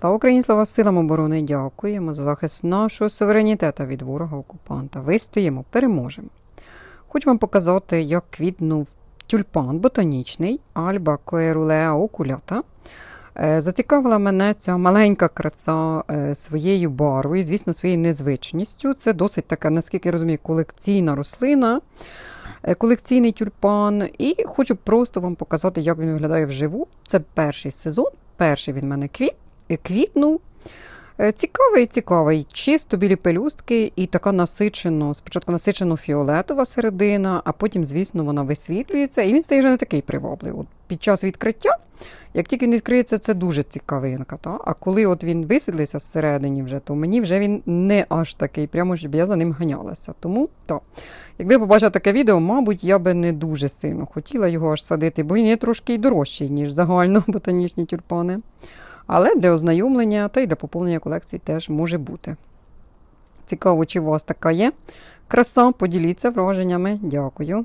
Слава Україні, слава силам оборони! Дякуємо за захист нашого суверенітету від ворога-окупанта. Вистоїмо, переможемо. Хочу вам показати, як квітнув тюльпан ботанічний Альба коерулеа окулята. Е, Зацікавила мене ця маленька краса е, своєю барвою, звісно, своєю незвичністю. Це досить така, наскільки я розумію, колекційна рослина, е, колекційний тюльпан. І хочу просто вам показати, як він виглядає вживу. Це перший сезон, перший він в мене квіт, квітнув. Е, Цікавий, цікавий, чисто білі пелюстки і така насичено, спочатку насичено фіолетова середина, а потім, звісно, вона висвітлюється, і він стає вже не такий привабливий. От під час відкриття, як тільки він відкриється, це дуже цікавинка. Та? А коли от він висвітлиться зсередині, вже, то мені вже він не аж такий, прямо щоб я за ним ганялася. Тому так. Якби побачила таке відео, мабуть, я би не дуже сильно хотіла його аж садити, бо він є трошки й дорожчий, ніж загально ботанічні тюльпани. Але для ознайомлення та й для поповнення колекції теж може бути. Цікаво, чи у вас така є. Краса, поділіться враженнями. Дякую.